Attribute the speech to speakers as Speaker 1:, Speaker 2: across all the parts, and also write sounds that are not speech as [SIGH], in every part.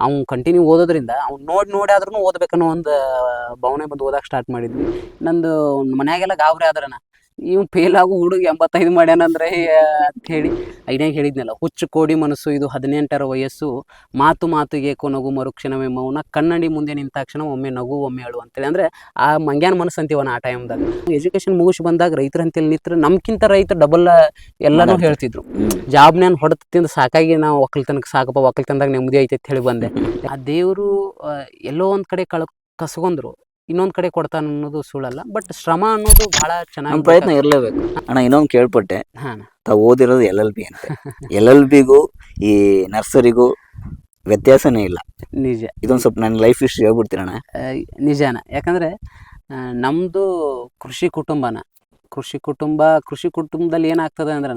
Speaker 1: ಅವ್ನು ಕಂಟಿನ್ಯೂ ಓದೋದ್ರಿಂದ ಅವ್ನು ನೋಡಿ ನೋಡಿ ಆದ್ರೂ ಓದ್ಬೇಕನ್ನೋ ಒಂದು ಭಾವನೆ ಬಂದು ಓದಕ್ಕೆ ಸ್ಟಾರ್ಟ್ ಮಾಡಿದ್ವಿ. ನಂದು ಮನ್ಯಾಗೆಲ್ಲ ಗಾಬರಿ ಆದ್ರನ. ಇವ್ ಫೇಲ್ ಆಗು ಹುಡುಗ ಎಂಬತ್ತೈದು ಮಾಡ್ಯಾನಂದ್ರೆ ಅಂತ ಹೇಳಿ ಐನಾಗ ಹೇಳಿದ್ನಲ್ಲ ಹುಚ್ಚು ಕೋಡಿ ಮನಸ್ಸು ಇದು ಹದಿನೆಂಟರ ವಯಸ್ಸು ಮಾತು ಮಾತಿಗೆ ನಗು ಮರುಕ್ಷಣವೇ ಮೌನ ಕನ್ನಡಿ ಮುಂದೆ ನಿಂತ ತಕ್ಷಣ ಒಮ್ಮೆ ನಗು ಒಮ್ಮೆ ಅಳು ಅಂತೇಳಿ. ಅಂದ್ರೆ ಆ ಮಂಗ್ಯಾನ ಮನಸ್ಸು ಅಂತೀವನ ಆ ಟೈಮ್ದಾಗ ಎಜುಕೇಶನ್ ಮುಗಿಸಿ ಬಂದಾಗ ರೈತರ ಅಂತೇಳಿ ನಿತ್ರ ನಮ್ಕಿಂತ ರೈತ ಡಬಲ್ ಎಲ್ಲಾನು ಹೇಳ್ತಿದ್ರು. ಜಾಬ್ನ್ಯಾನ್ ಹೊಡೆದು ತಿಂದು ಸಾಕಾಗಿ ನಾವು ಒಕ್ಕಲ್ತನಕ್ಕೆ ಸಾಕಪ್ಪ ಒಕ್ಕಲ್ತನದಾಗ ನೆಮ್ಮದಿ ಐತೆ ಅಂತ ಹೇಳಿ ಬಂದೆ. ಆ ದೇವರು ಎಲ್ಲೋ ಒಂದ್ ಕಡೆ ಕಳ್ ಕಸ್ಕೊಂಡ್ರು ಇನ್ನೊಂದ್ ಕಡೆ ಕೊಡ್ತಾನೆ ಅನ್ನೋದು ಸುಳ್ಳಲ್ಲ ಬಟ್ ಶ್ರಮ ಅನ್ನೋದು ಬಹಳ ಚೆನ್ನಾಗಿ
Speaker 2: ಪ್ರಯತ್ನ ಇರಲೇಬೇಕು. ಅಣ್ಣ ಇನ್ನೊಂದು ಕೇಳ್ಪಟ್ಟೆ.
Speaker 1: ಹಾಂ
Speaker 2: ತಾವು ಓದಿರೋದು ಎಲ್ ಎಲ್ ಬಿ ಅಂತ. ಎಲ್ ಎಲ್ ಬಿಗೂ ಈ ನರ್ಸರಿಗೂ ವ್ಯತ್ಯಾಸನೇ ಇಲ್ಲ.
Speaker 1: ನಿಜ.
Speaker 2: ಇದೊಂದು ಸ್ವಲ್ಪ ನನ್ನ ಲೈಫ್ ಹಿಸ್ಟ್ರಿ ಹೇಳ್ಬಿಡ್ತೀರಣ್ಣ
Speaker 1: ಅಣ್ಣ? ನಿಜಾನ ಯಾಕಂದ್ರೆ ನಮ್ಮದು ನಮ್ದು ಕೃಷಿ ಕುಟುಂಬನ ಕೃಷಿ ಕುಟುಂಬ ಕೃಷಿ ಕುಟುಂಬದಲ್ಲಿ ಏನಾಗ್ತದೆ ಅಂದ್ರೆ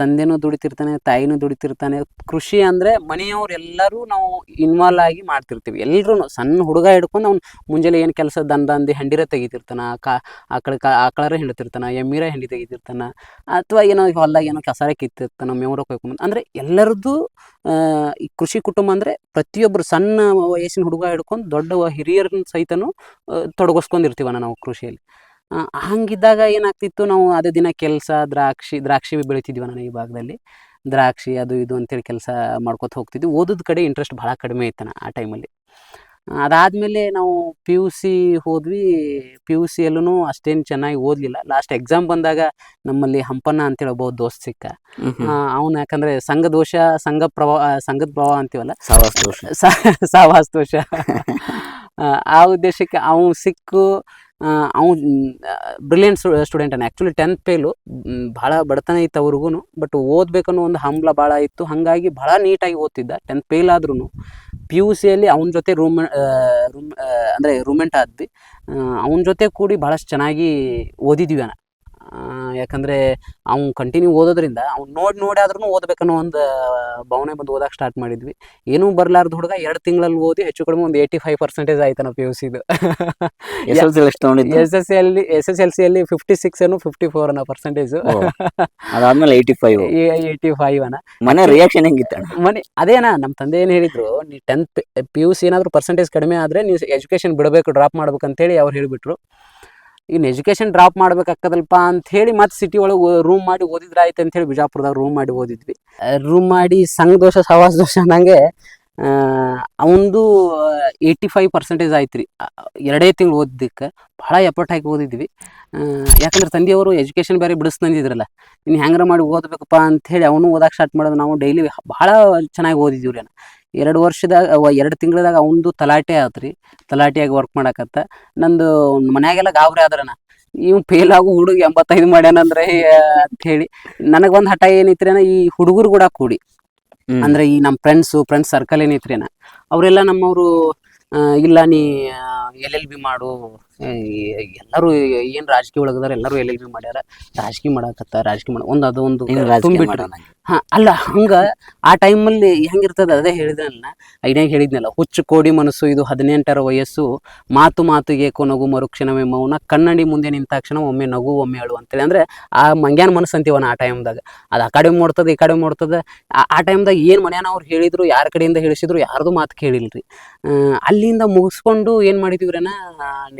Speaker 1: ತಂದೆನೂ ದುಡಿತಿರ್ತಾನೆ, ತಾಯಿನೂ ದುಡಿತಿರ್ತಾನೆ. ಕೃಷಿ ಅಂದ್ರೆ ಮನೆಯವರೆಲ್ಲರೂ ನಾವು ಇನ್ವಾಲ್ವ್ ಆಗಿ ಮಾಡ್ತಿರ್ತೀವಿ. ಎಲ್ಲರೂ ಸಣ್ಣ ಹುಡುಗ ಹಿಡ್ಕೊಂಡು ಅವ್ನು ಮುಂಜಾನೆ ಏನು ಕೆಲಸ ದಂದಿ ಹಂಡಿರ ತೆಗಿತಿರ್ತಾನ ಕಾ ಆಕಳ ಕಾ ಆಕಳರ ಹಿಂಡ್ತಿರ್ತಾನ, ಎಮ್ಮಿರ ಹಿಂಡಿ ತೆಗಿತಿರ್ತಾನೆ, ಅಥವಾ ಏನೋ ಹೊಲ್ದಾಗ ಏನೋ ಕಸಾರ ಕಿತ್ತಿರ್ತಾನ, ಮೇವ್ರ ಕೊಯ್ಕೊಂಡು ಅಂದ್ರೆ ಎಲ್ಲರದ್ದು ಈ ಕೃಷಿ ಕುಟುಂಬ ಅಂದ್ರೆ ಪ್ರತಿಯೊಬ್ಬರು ಸಣ್ಣ ವಯಸ್ಸಿನ ಹುಡುಗ ಹಿಡ್ಕೊಂಡು ದೊಡ್ಡ ಹಿರಿಯರನ್ನ ಸಹಿತನೂ ತೊಡಗಿಸ್ಕೊಂಡಿರ್ತೀವಣ್ಣ ನಾವು ಕೃಷಿಯಲ್ಲಿ. ಹಂಗಿದ್ದಾಗ ಏನಾಗ್ತಿತ್ತು ನಾವು ಅದೇ ದಿನ ಕೆಲಸ ದ್ರಾಕ್ಷಿ ದ್ರಾಕ್ಷಿ ಬೆಳಿತಿದ್ವಣ್ಣ ಈ ಭಾಗದಲ್ಲಿ. ದ್ರಾಕ್ಷಿ ಅದು ಇದು ಅಂತೇಳಿ ಕೆಲಸ ಮಾಡ್ಕೊತ ಹೋಗ್ತಿದ್ವಿ. ಓದೋದ್ ಕಡೆ ಇಂಟ್ರೆಸ್ಟ್ ಭಾಳ ಕಡಿಮೆ ಇತ್ತು ಆ ಟೈಮಲ್ಲಿ ಅದಾದಮೇಲೆ ನಾವು ಪಿ ಯು ಸಿ ಹೋದ್ವಿ. ಪಿ ಯು ಸಿಯಲ್ಲೂ ಅಷ್ಟೇನು ಚೆನ್ನಾಗಿ ಓದಲಿಲ್ಲ. ಲಾಸ್ಟ್ ಎಕ್ಸಾಮ್ ಬಂದಾಗ ನಮ್ಮಲ್ಲಿ ಹಂಪಣ್ಣ ಅಂತೇಳಿ ಒಬ್ಬ ದೋಸ್ತ್ ಸಿಕ್ಕ. ಅವನು ಯಾಕಂದ್ರೆ ಸಂಘ ದೋಷ ಸಂಘ ಪ್ರಭಾವ ಸಂಘದ ಪ್ರಭಾವ ಅಂತೀವಲ್ಲ?
Speaker 2: ಸಾವಾಸ ದೋಷ.
Speaker 1: ಆ, ಉದ್ದೇಶಕ್ಕೆ ಅವನು ಸಿಕ್ಕು ಅವ್ನು ಬ್ರಿಲಿಯಂಟ್ ಸ್ಟೂಡೆಂಟ್ ಅನ್ನ ಆ್ಯಕ್ಚುಲಿ ಟೆಂತ್ ಫೇಲು ಭಾಳ ಬಡತನ ಇತ್ತು ಅವ್ರಿಗೂ ಬಟ್ ಓದಬೇಕನ್ನೋ ಒಂದು ಹಂಬಲ ಭಾಳ ಇತ್ತು. ಹಾಗಾಗಿ ಭಾಳ ನೀಟಾಗಿ ಓದ್ತಿದ್ದ ಟೆಂತ್ ಫೇಲ್ ಆದ್ರೂ ಪಿ ಯು ಸಿಯಲ್ಲಿ ಅವನ ಜೊತೆ ರೂಮ್ ರೂಮ್ ಅಂದರೆ ರೂಮೆಂಟ್ ಆದ್ವಿ. ಅವನ ಜೊತೆ ಕೂಡಿ ಭಾಳಷ್ಟು ಚೆನ್ನಾಗಿ ಓದಿದ್ವಿ ಯಾಕಂದ್ರೆ ಅವ್ನು ಕಂಟಿನ್ಯೂ ಓದೋದ್ರಿಂದ ಅವ್ನು ನೋಡಿ ನೋಡಿ ಆದ್ರೂ ಓದಬೇಕನ್ನೋ ಒಂದು ಭಾವನೆ ಬಂದು ಓದಕ್ಕೆ ಸ್ಟಾರ್ಟ್ ಮಾಡಿದ್ವಿ. ಏನೂ ಬರಲಾರ್ದು ಹುಡುಗ ಎರಡು ತಿಂಗಳಲ್ಲಿ ಓದಿ ಹೆಚ್ಚು ಕಡಿಮೆ ಒಂದು ಏಯ್ಟಿ ಫೈವ್ ಪರ್ಸೆಂಟೇಜ್ ಆಯ್ತಾನ ಪಿ ಯು ಸಿದು
Speaker 2: S L C
Speaker 1: S S ಎಲ್ಲಿ ಎಸ್ ಎಸ್ ಎಲ್ ಸಿಯಲ್ಲಿ ಫಿಫ್ಟಿ ಸಿಕ್ಸ್ ಅನ್ನು ಫಿಫ್ಟಿ ಫೋರ್ ಅನ್ನೋ ಪರ್ಸೆಂಟೇಜು
Speaker 2: ಅದಾದ್ಮೇಲೆ ಏಯ್ಟಿ ಫೈವ್
Speaker 1: ಏಯ್ಟಿ ಫೈವ್ ಅನ್ನ
Speaker 2: ಮನೆ ರಿಯಾಕ್ಷನ್ ಹೆಂಗಿತ್ತಣ್ಣ?
Speaker 1: ಮನೆ ಅದೇನಾ ನಮ್ಮ ತಂದೆ ಏನು ಹೇಳಿದ್ರು ನೀ ಟೆಂತ್ ಪಿ ಯು ಸಿ ಏನಾದರೂ ಪರ್ಸೆಂಟೇಜ್ ಕಡಿಮೆ ಆದರೆ ನೀವು ಎಜುಕೇಷನ್ ಬಿಡಬೇಕು ಡ್ರಾಪ್ ಮಾಡ್ಬೇಕು ಅಂತೇಳಿ ಅವ್ರು ಹೇಳಿಬಿಟ್ರು. ಇನ್ನು ಎಜುಕೇಷನ್ ಡ್ರಾಪ್ ಮಾಡ್ಬೇಕಾಗ್ತದಲ್ಪ ಅಂತ ಹೇಳಿ ಮತ್ತೆ ಸಿಟಿ ಒಳಗೆ ರೂಮ್ ಮಾಡಿ ಓದಿದ್ರೆ ಆಯ್ತು ಅಂತ ಹೇಳಿ ಬಿಜಾಪುರದಾಗ ರೂಮ್ ಮಾಡಿ ಓದಿದ್ವಿ. ರೂಮ್ ಮಾಡಿ ಸಂಘ ದೋಷ, ಸವಾಸ ದೋಷ ಅನ್ನಂಗೆ ಅವನದು ಏಯ್ಟಿ ಫೈವ್ ಪರ್ಸೆಂಟೇಜ್ ಆಯ್ತು ರೀ ಎರಡೇ ತಿಂಗಳು ಓದಿದ್ದಕ್ಕೆ ಭಾಳ ಎಫರ್ಟ್ ಹಾಕಿ ಓದಿದ್ವಿ. ಯಾಕಂದ್ರೆ ತಂದೆಯವರು ಎಜುಕೇಷನ್ ಬೇರೆ ಬಿಡಿಸ್ತಂದಿದ್ರಲ್ಲ ಇನ್ನು ಹೆಂಗಾರ ಮಾಡಿ ಓದಬೇಕಪ್ಪ ಅಂತ ಹೇಳಿ ಅವನು ಓದಕ್ಕೆ ಸ್ಟಾರ್ಟ್ ಮಾಡೋದು ನಾವು ಡೈಲಿ ಭಾಳ ಚೆನ್ನಾಗಿ ಓದಿದ್ದೀವಿ ರೀ ಎರಡು ವರ್ಷದಾಗ ಎರಡು ತಿಂಗಳದಾಗ ಅವನದು ತಲಾಟೆ ಆತ್ರಿ. ರೀ ತಲಾಟೆಯಾಗಿ ವರ್ಕ್ ಮಾಡಕತ್ತ. ನಂದು ಮನ್ಯಾಗೆಲ್ಲ ಗಾಬರಿ ಆದ್ರನ. ಇವ್ ಫೇಲ್ ಆಗು ಹುಡುಗ ಎಂಬತ್ತೈದು ಮಾಡ್ಯಾನಂದ್ರೆ ಅಂತ ಹೇಳಿ. ನನಗೆ ಒಂದು ಹಠ ಏನೈತ್ರಿ ಈ ಹುಡುಗರು ಕೂಡ ಕೂಡಿ. ಅಂದ್ರೆ ಈ ನಮ್ಮ ಫ್ರೆಂಡ್ಸು ಫ್ರೆಂಡ್ಸ್ ಸರ್ಕಲ್ ಏನೈತ್ರಿ ಅವರೆಲ್ಲ ನಮ್ಮವರು ಇಲ್ಲ ನೀ ಎಲ್ ಎಲ್ ಬಿ ಮಾಡು ಎಲ್ಲರೂ ಏನ್ ರಾಜಕೀಯ ಒಳಗದಾರ ಎಲ್ಲರೂ ಎಲ್ಲಿ ಎಲ್ ಮಾಡ್ಯಾರ ರಾಜಕೀಯ ಮಾಡಾಕತ್ತ ರಾಜಕೀಯ ಮಾಡ ಒಂದ್ ಅದು ಒಂದು ತುಂಬಿಟ್ರು ಹಾ ಅಲ್ಲ ಹಂಗ ಆ ಟೈಮಲ್ಲಿ ಹೆಂಗಿರ್ತದ ಅದೇ ಹೇಳಿದ್ರಲ್ಲ ಐನಾಗ ಹೇಳಿದ್ನಲ್ಲ ಹುಚ್ಚು ಕೋಡಿ ಮನಸ್ಸು ಇದು ಹದಿನೆಂಟರ ವಯಸ್ಸು ಮಾತು ಮಾತಿಗೆ ನಗು ಮರುಕ್ಷಣವೇ ಮೌನ ಕನ್ನಡಿ ಮುಂದೆ ನಿಂತಾಕ್ಷಣ ಒಮ್ಮೆ ನಗು ಒಮ್ಮೆ ಅಳು ಅಂತೇಳಿ. ಅಂದ್ರೆ ಆ ಮಂಗ್ಯಾನ ಮನಸ್ಸು ಅಂತೀವನ ಆ ಟೈಮ್ದಾಗ ಅದು ಆ ಕಡೆ ಮಾಡ್ತದ ಈ ಕಡೆ ಮಾಡ್ತದೆ ಆ- ಟೈಮ್ದಾಗ ಏನು ಮನ್ಯಾನವ್ರು ಹೇಳಿದ್ರು ಯಾರ ಕಡೆಯಿಂದ ಹೇಳಿಸಿದ್ರು ಯಾರ್ದು ಮಾತು ಕೇಳಿಲ್ರಿ. ಆ, ಅಲ್ಲಿಂದ ಮುಗಿಸ್ಕೊಂಡು ಏನು ಮಾಡಿದ್ವಿರೇನ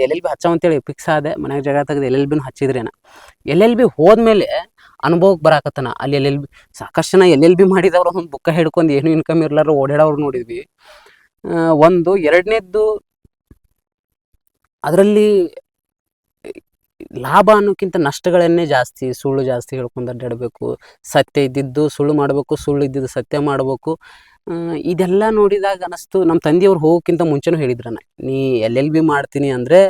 Speaker 1: ಎಲ್ ಎಲ್ ಬಿ ಹಚ್ಚವ ಅಂತೇಳಿ ಫಿಕ್ಸ್ ಆದೆ, ಮನ್ಯಾಗ ಜಾಗ ತೆಗೆದು ಎಲ್ ಎಲ್ ಬಿನೂ ಹಚ್ಚಿದ್ರೇನ. ಎಲ್ ಎಲ್ ಬಿ ಹೋದ್ಮೇಲೆ ಅನುಭವಕ್ಕೆ ಬರಾಕತ್ತನ. ಅಲ್ಲಿ ಎಲ್ ಎಲ್ ಬಿ ಸಾಕಷ್ಟು ಜನ ಎಲ್ ಎಲ್ ಬಿ ಮಾಡಿದವ್ರು ಒಂದು ಬುಕ್ಕ ಹಿಡ್ಕೊಂಡು ಏನು ಇನ್ಕಮ್ ಇರ್ಲಾರ ಓಡಾಡೋರು ನೋಡಿದ್ವಿ. ಒಂದು, ಎರಡನೇದ್ದು ಅದರಲ್ಲಿ ಲಾಭ ಅನ್ನೋಕ್ಕಿಂತ ನಷ್ಟಗಳನ್ನೇ ಜಾಸ್ತಿ, ಸುಳ್ಳು ಜಾಸ್ತಿ ಹೇಳ್ಕೊಂಡು ಅಡ್ಡಾಡಬೇಕು. ಸತ್ಯ ಇದ್ದಿದ್ದು ಸುಳ್ಳು ಮಾಡಬೇಕು, ಸುಳ್ಳು ಇದ್ದಿದ್ದು ಸತ್ಯ ಮಾಡಬೇಕು. ಇದೆಲ್ಲ ನೋಡಿದಾಗ ಅನ್ನಿಸ್ತು ನಮ್ಮ ತಂದೆಯವ್ರು ಹೋಗೋಕ್ಕಿಂತ ಮುಂಚೆನೂ ಹೇಳಿದ್ರನ. ನೀ ಎಲ್ ಎಲ್ ಬಿ ಮಾಡ್ತೀನಿ ಅಂದರೆ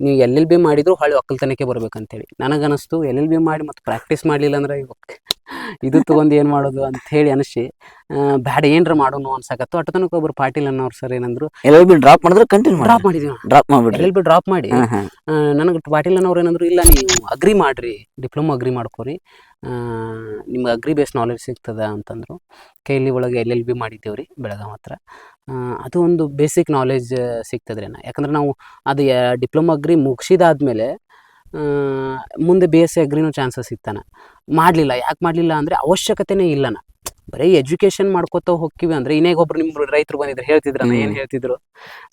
Speaker 1: ನೀವು ಎಲ್ ಬಿ ಮಾಡಿದ್ರು ಹೊಳ್ಳಿ ಒಕ್ಕಲ್ತನಕ್ಕೆ ಬರ್ಬೇಕಂತೇಳಿ. ನನಗನ್ನಿಸ್ತು ಎಲ್ ಎಲ್ ಬಿ ಮಾಡಿ ಮತ್ತು ಪ್ರಾಕ್ಟೀಸ್ ಮಾಡಲಿಲ್ಲ ಅಂದ್ರೆ ಇದು ತೊಗೊಂಡು ಏನು ಮಾಡೋದು ಅಂತ ಹೇಳಿ ಅನಿಸಿ ಬ್ಯಾಡ ಏನ್ರ ಮಾಡೋಣ ಅನ್ಸಕತ್ತು. ಅಟ್ ತನಕ ಒಬ್ರು ಪಾಟೀಲ್ ಅನ್ನೋರು ಸರ್ ಏನಂದ್ರು
Speaker 2: ಎಲ್ ಎಲ್ ಬಿ ಡ್ರಾಪ್ ಮಾಡಿದ್ರೆ ಕಂಟಿನ್ಯೂ
Speaker 1: ಡ್ರಾಪ್ ಮಾಡಿದೀವಿ
Speaker 2: ಡ್ರಾಪ್
Speaker 1: ಎಲ್
Speaker 2: ಮಾಡ್ಬಿಡ್ರಿ.
Speaker 1: ಎಲ್ ಬಿ ಡ್ರಾಪ್ ಮಾಡಿ. ನನಗೆ ಪಾಟೀಲ್ ಅನ್ನೋರು ಏನಂದ್ರು ಇಲ್ಲ ನೀವು ಅಗ್ರಿ ಮಾಡ್ರಿ ಡಿಪ್ಲೊಮಾ ಅಗ್ರಿ ಮಾಡ್ಕೋರಿ. ನಿಮ್ಗೆ ಅಗ್ರಿ ಬೇಸ್ ನಾಲೆಜ್ ಸಿಗ್ತದ ಅಂತಂದ್ರು. ಕೈಲಿ ಒಳಗೆ ಎಲ್ ಎಲ್ ಬಿ ಮಾಡಿದ್ದೇವ್ರಿ ಬೆಳಗಾವ್ ಹತ್ರ. ಅದು ಒಂದು ಬೇಸಿಕ್ ನಾಲೆಜ್ ಸಿಗ್ತದ್ರಿ ನಾ ಯಾಕಂದ್ರೆ ನಾವು ಅದು ಡಿಪ್ಲೊಮಾ ಅಗ್ರಿ ಮುಗಿಸಿದಾದ್ಮೇಲೆ ಮುಂದೆ ಬಿ ಎಸ್ ಸಿ ಅಗ್ರಿನೂ ಚಾನ್ಸಸ್ ಇತ್ತಾನೆ. ಮಾಡಲಿಲ್ಲ. ಯಾಕೆ ಮಾಡಲಿಲ್ಲ ಅಂದರೆ ಅವಶ್ಯಕತೆನೇ ಇಲ್ಲನ. ಬರೀ ಎಜುಕೇಷನ್ ಮಾಡ್ಕೋತ ಹೋಗ್ತೀವಿ ಅಂದ್ರೆ ಇನ್ನೇಗ ಒಬ್ರು ನಿಮ್ಮ ರೈತರು ಬಂದಿದ್ರು ಹೇಳ್ತಿದ್ರು ನಾನು
Speaker 2: ಏನು
Speaker 1: ಹೇಳ್ತಿದ್ರು?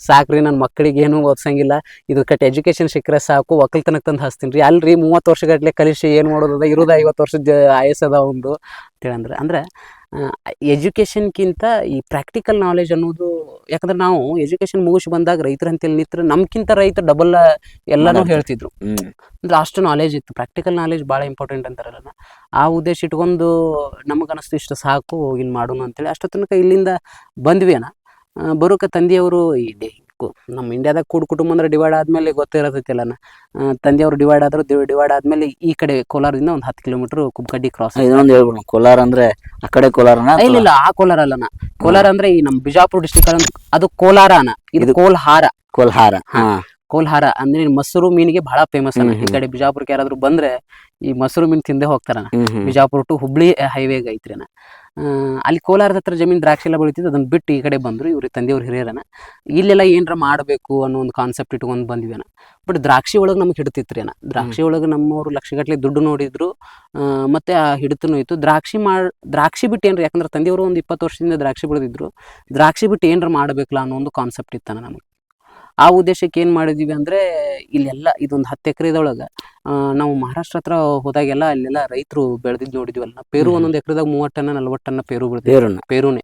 Speaker 1: ಸಾಕ್ರಿ ನನ್ನ ಮಕ್ಕಳಿಗೆ ಏನು ಓದ್ಸಂಗಿಲ್ಲ ಇದು ಕಟ್ ಎಜುಕೇಶನ್ ಸಿಕ್ಕರೆ ಸಾಕು ಒಕ್ಕಲ್ತನಕ್ಕೆ ತಂದು ಹಚ್ತೀನಿ ರೀ. ಅಲ್ರಿ ಮೂವತ್ತು ವರ್ಷಗಟ್ಲೆ ಕಲಿಸಿ ಏನು ಮಾಡೋದದ ಇರೋದು ಐವತ್ತು ವರ್ಷದ ಆಯಸ್ಸದ ಒಂದು ಅಂತೇಳಂದ್ರೆ ಅಂದ್ರೆ ಎಜುಕೇಷನ್ಗಿಂತ ಈ ಪ್ರಾಕ್ಟಿಕಲ್ ನಾಲೆಜ್ ಅನ್ನೋದು ಯಾಕಂದ್ರೆ ನಾವು ಎಜುಕೇಶನ್ ಮುಗಿಸಿ ಬಂದಾಗ ರೈತರ ಅಂತೇಳಿ ನಿಂತ್ರೆ ನಮ್ಕಿಂತ ರೈತ ಡಬಲ್ ಎಲ್ಲಾನು. ಹೇಳ್ತಿದ್ರು. ಅಂದ್ರೆ ಅಷ್ಟು ನಾಲೆಜ್ ಇತ್ತು. ಪ್ರಾಕ್ಟಿಕಲ್ ನಾಲೆಜ್ ಭಾಳ ಇಂಪಾರ್ಟೆಂಟ್ ಅಂತಾರಲ್ಲ ಆ ಉದ್ದೇಶ ಇಟ್ಕೊಂಡು ನಮಗನಿಸ್ತು ಇಷ್ಟು ಸಾಕು ಇನ್ ಮಾಡೋಣ ಅಂತೇಳಿ ಅಷ್ಟೊತ್ತನಕ ತನಕ ಇಲ್ಲಿಂದ ಬಂದ್ವಿ ಅಣ್ಣ. ತಂದಿಯವರು ಬರೋಕೆ ತಂದೆಯವರು ಇದೆ ನಮ್ಮ ಇಂಡಿಯಾದಾಗ ಕೂಡು ಕುಟುಂಬ ಅಂದ್ರೆ ಡಿವೈಡ್ ಆದ್ಮೇಲೆ ಗೊತ್ತಿರತೈತಿಲ್ಲ ತಂದೆಯವರು ಡಿವೈಡ್ ಆದ್ರು ಡಿವೈಡ್ ಆದ್ಮೇಲೆ ಈ ಕಡೆ ಕೋಲಾರದಿಂದ ಒಂದು ಹತ್ತು ಕಿಲೋಮೀಟರ್ ಕುಬ್ಕಡ್ಡಿ ಕ್ರಾಸ್
Speaker 2: ಇದೊಂದು ಹೇಳ್ಬಿಡು. ಕೋಲಾರ ಅಂದ್ರೆ ಆ ಕಡೆ ಕೋಲಾರ
Speaker 1: ಇಲ್ಲ ಇಲ್ಲ ಆ ಕೋಲಾರ ಅಲ್ಲನ ಕೋಲಾರ ಅಂದ್ರೆ ಈ ನಮ್ಮ ಬಿಜಾಪುರ ಡಿಸ್ಟಿಕ್ ಅದು ಕೋಲಾರ ಅಣ್ಣ ಇದು
Speaker 2: ಇದು-
Speaker 1: ಕೋಲ್ಹಾರ.
Speaker 2: ಕೋಲ್ಹಾರ. ಹಾ.
Speaker 1: ಕೋಲ್ಹಾರ ಅಂದ್ರೆ ಮೊಸರು ಮೀನಿಗೆ ಬಹಳ ಫೇಮಸ್ ಅಣ್ಣ. ಈ ಕಡೆ ಬಿಜಾಪುರಕ್ಕೆ ಯಾರಾದ್ರೂ ಬಂದ್ರೆ ಈ ಮೊಸರು ಮೀನು ತಿಂದೇ
Speaker 2: ಹೋಗ್ತಾರ
Speaker 1: ಬಿಜಾಪುರ ಟು ಹುಬ್ಳಿ ಹೈವೇಗೆ ಐತ್ರಿ ಅಣ್ಣ. ಅಲ್ಲಿ ಕೋಲಾರದ ಹತ್ರ ಜಮೀನ್ ದ್ರಾಕ್ಷಿ ಎಲ್ಲ ಬೆಳಿತಿದ್ದು ಅದನ್ನ ಬಿಟ್ಟು ಈ ಕಡೆ ಬಂದ್ರು ಇವ್ರ ತಂದೆಯವ್ರ ಹಿರಿಯರನ ಇಲ್ಲೆಲ್ಲ ಏನ್ರ ಮಾಡಬೇಕು ಅನ್ನೋ ಒಂದು ಕಾನ್ಸೆಪ್ಟ್ ಇಟ್ಕೊಂಡು ಬಂದ್ವಿ ಅಣ್ಣ. ಬಟ್ ದ್ರಾಕ್ಷಿ ಒಳಗೆ ನಮ್ಗೆ ಹಿಡಿತಿತ್ರಿ ಅಣ್ಣ. ದ್ರಾಕ್ಷಿ ಒಳಗೆ ನಮ್ಮವ್ರು ಲಕ್ಷಗಟ್ಟಲೆ ದುಡ್ಡು ನೋಡಿದ್ರು ಮತ್ತೆ ಆ ಹಿಡಿತನೂ ಇತ್ತು. ದ್ರಾಕ್ಷಿ ಮಾ ದ್ರಾಕ್ಷಿ ಬಿಟ್ಟು ಏನ್ರಿ ಯಾಕಂದ್ರೆ ತಂದೆಯವರು ಒಂದು ಇಪ್ಪತ್ತು ವರ್ಷದಿಂದ ದ್ರಾಕ್ಷಿ ಬೆಳೆದಿದ್ರು. ದ್ರಾಕ್ಷಿ ಬಿಟ್ಟು ಏನರ ಮಾಡಬೇಕಲ್ಲ ಅನ್ನೋ ಒಂದು ಕಾನ್ಸೆಪ್ಟ್ ಇತ್ತಣ್ಣ ನಮಗೆ. ಆ ಉದ್ದೇಶಕ್ಕೆ ಏನು ಮಾಡಿದ್ವಿ ಅಂದ್ರೆ ಇಲ್ಲೆಲ್ಲ ಇದೊಂದು ಹತ್ತು ಎಕರೆದೊಳಗೆ ನಾವು ಮಹಾರಾಷ್ಟ್ರ ಹತ್ರ ಹೋದಾಗೆಲ್ಲ ಅಲ್ಲೆಲ್ಲ ರೈತರು ಬೆಳೆದಿದ್ದು ನೋಡಿದ್ವಲ್ಲ ಪೇರು. ಒಂದೊಂದು ಎಕರೆದಾಗ ಮೂವತ್ತು ಟನ್ ನಲ್ವತ್ತು ಟನ್ ಪೇರು
Speaker 2: ಬೆಳೆದ
Speaker 1: ಪೇರುನೆ.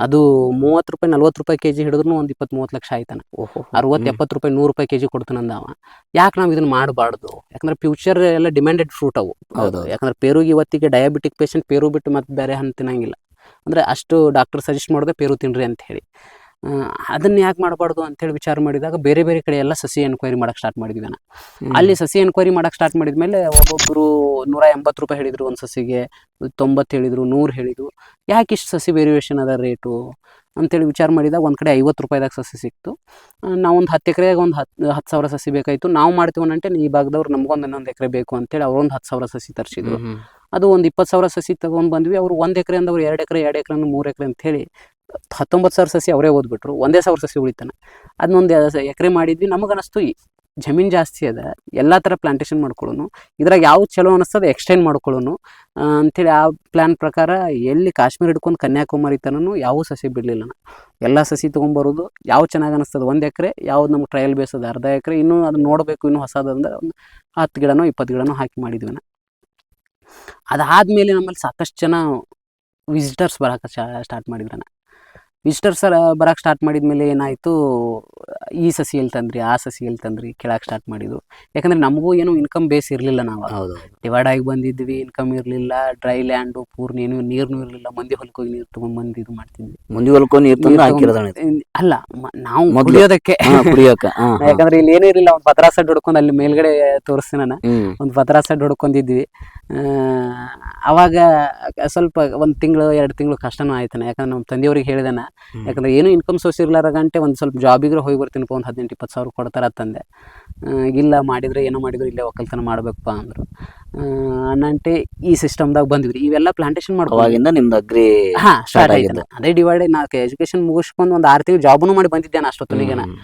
Speaker 1: ಅದು ಮೂವತ್ತು ರೂಪಾಯಿ ನಲ್ವತ್ತು ರೂಪಾಯಿ ಕೆಜಿ ಹಿಡಿದ್ರು ಒಂದು ಇಪ್ಪತ್ತು ಮೂವತ್ತು ಲಕ್ಷ ಆಯ್ತಾನ.
Speaker 2: ಓಹೋ.
Speaker 1: ಅರವತ್ತು. ಎಪ್ಪತ್ತು ರೂಪಾಯಿ ನೂರು ರೂಪಾಯಿ ಕೆಜಿ ಕೊಡ್ತಾನಂದ ಅವ ಯಾಕೆ ನಾವು ಇದನ್ನ ಮಾಡಬಾರ್ದು? ಯಾಕಂದ್ರೆ ಫ್ಯೂಚರ್ ಎಲ್ಲ ಡಿಮ್ಯಾಂಡೆಡ್ ಫ್ರೂಟ್ ಅವು.
Speaker 2: ಹೌದು.
Speaker 1: ಯಾಕಂದ್ರೆ ಪೇರುಗೆ ಇವತ್ತಿಗೆ ಡಯಾಬಿಟಿಕ್ ಪೇಷಂಟ್ ಪೇರು ಬಿಟ್ಟು ಮತ್ತೆ ಬೇರೆ ಹಣ್ಣು ತಿನ್ನಂಗಿಲ್ಲ. ಅಂದ್ರೆ ಅಷ್ಟು ಡಾಕ್ಟರ್ ಸಜೆಸ್ಟ್ ಮಾಡಿದೆ ಪೇರು ತಿನ್ರಿ ಅಂತ ಹೇಳಿ. ಅದನ್ನ ಯಾಕೆ ಮಾಡಬಾರ್ದು ಅಂತೇಳಿ ವಿಚಾರ ಮಾಡಿದಾಗ ಬೇರೆ ಬೇರೆ ಕಡೆ ಎಲ್ಲ ಸಸಿ ಎನ್ಕ್ವೈರಿ ಮಾಡಕ್ ಸ್ಟಾರ್ಟ್ ಮಾಡಿದ್ವಿ ನಾನು. ಅಲ್ಲಿ ಸಸಿ ಎನ್ಕ್ವೈರಿ ಮಾಡಕ್ ಸ್ಟಾರ್ಟ್ ಮಾಡಿದ್ಮೇಲೆ ಒಬ್ಬೊಬ್ರು ನೂರ ಎಂಬತ್ತು ರೂಪಾಯಿ ಹೇಳಿದ್ರು ಒಂದು ಸಸಿಗೆ ತೊಂಬತ್ತು ಹೇಳಿದ್ರು ನೂರು ಹೇಳಿದ್ರು. ಯಾಕೆ ಇಷ್ಟು ಸಸಿ ವೇರಿಯೇಷನ್ ಅದ ರೇಟು ಅಂತೇಳಿ ವಿಚಾರ ಮಾಡಿದಾಗ ಒಂದು ಕಡೆ ಐವತ್ತು ರೂಪಾಯಿದಾಗ ಸಸಿ ಸಿಕ್ತು. ನಾವೊಂದು ಹತ್ತು ಎಕರೆಗೆ ಒಂದು ಹತ್ತು ಹತ್ತು ಸಾವಿರ ಸಸಿ ಬೇಕಾಯಿತು. ನಾವು ಮಾಡ್ತೀವಿ అంటే ಈ ಭಾಗದವ್ರು ನಮ್ಗೊಂದು ಇನ್ನೊಂದು ಎಕರೆ ಬೇಕು ಅಂತೇಳಿ ಅವ್ರೊಂದು ಹತ್ತು ಸಾವಿರ ಸಸಿ ತರಿಸಿದ್ರು. ಅದು ಒಂದು ಇಪ್ಪತ್ತು ಸಾವಿರ ಸಸಿ ತಗೊಂಡು ಬಂದ್ವಿ. ಅವರು ಒಂದು ಎಕರೆ ಅಂದವ್ರು ಎರಡು ಎಕರೆ ಎರಡು ಎಕರೆ ಮೂರು ಎಕರೆ ಅಂತ ಹೇಳಿ ಹತ್ತೊಂಬತ್ತು ಸಾವಿರ ಸಸಿ ಅವರೇ ಓದ್ಬಿಟ್ರು ಒಂದೇ ಸಾವಿರ ಸಸಿ ಉಳಿತಾನೆ. ಅದನ್ನೊಂದು ಎಕರೆ ಮಾಡಿದ್ವಿ ನಮಗನ್ನಿಸ್ತು ಜಮೀನು ಜಾಸ್ತಿ ಅದ, ಎಲ್ಲ ಥರ ಪ್ಲಾಂಟೇಷನ್ ಮಾಡ್ಕೊಳ್ಳೋನು, ಇದ್ರಾಗ ಯಾವ ಚಲೋ ಅನಿಸ್ತದೆ ಎಕ್ಸ್ಟೆಂಡ್ ಮಾಡ್ಕೊಳ್ಳೋನು ಅಂಥೇಳಿ ಆ ಪ್ಲ್ಯಾನ್ ಪ್ರಕಾರ ಎಲ್ಲಿ ಕಾಶ್ಮೀರ ಹಿಡ್ಕೊಂಡು ಕನ್ಯಾಕುಮಾರಿ ತನೂ ಯಾವ ಸಸಿ ಬಿಡಲಿಲ್ಲ ಎಲ್ಲ ಸಸಿ ತೊಗೊಂಬರೋದು ಯಾವ ಚೆನ್ನಾಗಿ ಅನಿಸ್ತದೆ, ಒಂದು ಎಕರೆ, ಯಾವ್ದು ನಮ್ಗೆ ಟ್ರಯಲ್ ಬೇಸದ, ಅರ್ಧ ಎಕರೆ, ಇನ್ನೂ ಅದನ್ನ ನೋಡಬೇಕು, ಇನ್ನೂ ಹೊಸದಂದ್ರೆ ಒಂದು ಹತ್ತು ಗಿಡನೋ ಇಪ್ಪತ್ತು ಗಿಡನೋ ಹಾಕಿ ಮಾಡಿದ್ವಿ ನಾ ಅದಾದಮೇಲೆ ನಮ್ಮಲ್ಲಿ ಸಾಕಷ್ಟು ಜನ ವಿಸಿಟರ್ಸ್ ಬರೋಕೆ ಸ್ಟಾರ್ಟ್ ಮಾಡಿದ್ರನ ವಿಸಿಟರ್ಸ್ ಬರೋಕ್ಕೆ ಸ್ಟಾರ್ಟ್ ಮಾಡಿದ್ಮೇಲೆ ಏನಾಯಿತು? ಈ ಸಸಿ ಎಲ್ಲಿ ತಂದ್ರಿ ಆ ಸಸಿ ಎಲ್ಲಿ ತಂದ್ರಿ ಕೇಳಕ್ಕೆ ಸ್ಟಾರ್ಟ್ ಮಾಡಿದ್ರು ಯಾಕಂದ್ರೆ ನಮಗೂ ಏನು ಇನ್ಕಮ್ ಬೇಸ್ ಇರಲಿಲ್ಲ ನಾವು
Speaker 2: ಹೌದು
Speaker 1: ಡಿವೈಡ್ ಆಗಿ ಬಂದಿದ್ವಿ ಇನ್ಕಮ್ ಇರಲಿಲ್ಲ ಡ್ರೈ ಲ್ಯಾಂಡು ಪೂರ್ಣ ಏನು ನೀರ್ನೂ ಇರಲಿಲ್ಲ ಮಂದಿ ಹೋಗಿ ನೀರು ಮಂದಿ ಇದು ಮಾಡ್ತಿದ್ವಿ.
Speaker 2: ಮಂದಿ ಹೊಲ್ಕೋ ನೀರ್.
Speaker 1: ತಗೊಂಡ್- ಅಲ್ಲ ನಾವು. ಕುಡಿಯೋದಕ್ಕೆ. ಯಾಕಂದ್ರೆ ಇಲ್ಲಿ ಏನೂ ಇರಲಿಲ್ಲ ಒಂದು ಪತ್ರಾ ಸೆಡ್ ಹೊಡ್ಕೊಂಡು ಅಲ್ಲಿ ಮೇಲ್ಗಡೆ ತೋರಿಸ್ತೀನಿ ನಾನು. ಒಂದು ಪತ್ರಾ ಸೆಡ್ ಹೊಡ್ಕೊಂಡಿದ್ವಿ. ಅವಾಗ ಸ್ವಲ್ಪ ಒಂದು ತಿಂಗಳು ಎರಡು ತಿಂಗಳು ಕಷ್ಟನೂ ಆಯ್ತಾನೆ. ಯಾಕಂದ್ರೆ ನಮ್ಮ ತಂದೆಯವ್ರಿಗೆ ಹೇಳಿದಾನ. ಯಾಕಂದ್ರೆ ಏನು ಇನ್ಕಮ್ ಸೋರ್ಸ್ ಇರ್ಲಾರ ಗಂಟೆ ಒಂದು ಸ್ವಲ್ಪ ಜಾಬಿಗೆ ಹೋಗಿ ಬರ್ತೀನಪ್ಪ ಒಂದು ಹದಿನೆಂಟು ಇಪ್ಪತ್ತು ಸಾವಿರ ಕೊಡ್ತಾರ ತಂದೆ ಇಲ್ಲ ಮಾಡಿದ್ರೆ ಏನೋ ಮಾಡಿದ್ರು ಇಲ್ಲೇ ಒಕ್ಕಲ್ತನ ಮಾಡ್ಬೇಕಪ್ಪ ಅಂದ್ರು. ಅನ್ನಂಟೆ ಈ ಸಿಸ್ಟಮ್ದಾಗ ಬಂದ್ವಿ ಇವೆಲ್ಲ ಪ್ಲಾಂಟೇಶನ್ ಮಾಡ್ಕೊಂಡು
Speaker 2: ಅವಾಗಿಂದ ನಿಮ್ದು ಅಗ್ರಿ
Speaker 1: ಹಾ ಸ್ಟಾರ್ಟ್ ಆಗಿದೆ ಅದೇ ಡಿವೈಡ್ ನಾಲ್ಕು ಎಜುಕೇಶನ್ ಮುಗಿಸ್ಕೊಂಡು ಒಂದು ಆರು ತಿಂಗಳು ಜಾಬ್ನು ಮಾಡಿ ಬಂದಿದ್ದೆ ನಾನು ಅಷ್ಟೊತ್ತಿಗೆ
Speaker 2: ಹ್ಮ್.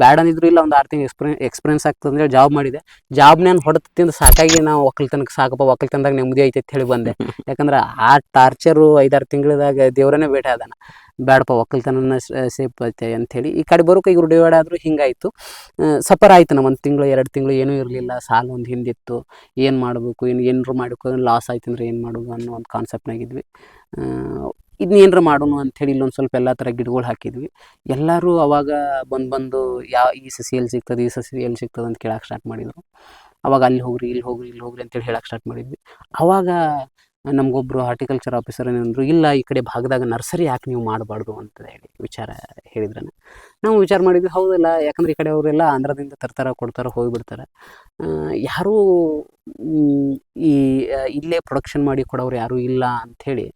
Speaker 1: ಬ್ಯಾಡ್ ಅಂದಿದ್ರು ಇಲ್ಲ ಒಂದು ಆರು ತಿಂಗಳು ಎಕ್ಸ್ಪೀರಿಯನ್ ಎಕ್ಸ್ಪೀರಿಯನ್ಸ್ ಆಗ್ತದೆ ಜಾಬ್ ಮಾಡಿದೆ. ಜಾಬ್ ನಾನು ಹೊಡೆದು ತಿಂದು ಸಾಕಾಗಿ ನಾವು ಒಕ್ಕಲ್ತನಕ್ಕೆ ಸಾಕಪ್ಪ ಒಕ್ಕಲ್ತನದಾಗ ನೆಮ್ಮದಿ ಐತೆ ಅಂತ ಹೇಳಿ ಬಂದೆ. [LAUGHS] ಯಾಕಂದ್ರೆ ಆ ಟಾರ್ಚರು ಐದಾರು ತಿಂಗಳದಾಗ ದೇವ್ರನ್ನೇ ಭೇಟಿ ಆದಾನ. ಬ್ಯಾಡಪ್ಪ ಒಕ್ಕಲ್ತನ ಸೇಫ್ ಐತೆ ಅಂಥೇಳಿ. ಈ ಕಡೆ ಬರೋಕೆ ಇವರು ಡಿವೈಡ್ ಆದರೂ ಹಿಂಗಾಯಿತು. ಸಫರ್ ಆಯ್ತು ನಮ್ಮ ಒಂದು ತಿಂಗಳು, ಎರಡು ತಿಂಗಳು ಏನೂ ಇರಲಿಲ್ಲ. ಸಾಲ ಒಂದು ಹಿಂದಿತ್ತು. ಏನು ಮಾಡಬೇಕು? ಏನು ಏನಾರು ಮಾಡಬೇಕು ಲಾಸ್ ಆಯ್ತು ಅಂದರೆ ಏನು ಮಾಡೋದು ಅನ್ನೋ ಒಂದು ಕಾನ್ಸೆಪ್ಟ್ನಾಗಿದ್ವಿ ಇದನ್ನ ಏನಾರ ಮಾಡೋಣ ಅಂಥೇಳಿ ಇಲ್ಲೊಂದು ಸ್ವಲ್ಪ ಎಲ್ಲ ಥರ ಗಿಡಗಳು ಹಾಕಿದ್ವಿ. ಎಲ್ಲರೂ ಅವಾಗ ಬಂದು ಬಂದು ಯಾವ ಈ ಸಸಿ ಎಲ್ಲಿ ಸಿಗ್ತದೆ, ಈ ಸಸಿ ಎಲ್ಲಿ ಸಿಗ್ತದೆ ಅಂತ ಕೇಳಕ್ಕೆ ಸ್ಟಾರ್ಟ್ ಮಾಡಿದರು. ಅವಾಗ ಅಲ್ಲಿ ಹೋಗ್ರಿ, ಇಲ್ಲಿ ಹೋಗ್ರಿ ಇಲ್ಲಿ ಹೋಗ್ರಿ ಅಂತೇಳಿ ಹೇಳಕ್ಕೆ ಸ್ಟಾರ್ಟ್ ಮಾಡಿದ್ವಿ. ಅವಾಗ ನಮಗೊಬ್ಬರು ಹಾರ್ಟಿಕಲ್ಚರ್ ಆಫೀಸರ್ ಏನಂದ್ರು ಇಲ್ಲ, ಈ ಕಡೆ ಭಾಗದಾಗ ನರ್ಸರಿ ಯಾಕೆ ನೀವು ಮಾಡಬಾರ್ದು ಅಂತ ಹೇಳಿ ವಿಚಾರ ಹೇಳಿದ್ರೆ ನಾವು ವಿಚಾರ ಮಾಡಿದ್ವಿ, ಹೌದಲ್ಲ, ಯಾಕಂದ್ರೆ ಈ ಕಡೆ ಅವರೆಲ್ಲ ಆಂಧ್ರದಿಂದ ತರ್ತಾರ, ಕೊಡ್ತಾರ, ಹೋಗಿಬಿಡ್ತಾರೆ. ಯಾರೂ ಈ ಇಲ್ಲೇ ಪ್ರೊಡಕ್ಷನ್ ಮಾಡಿ ಕೊಡೋರು ಯಾರೂ ಇಲ್ಲ ಅಂಥೇಳಿ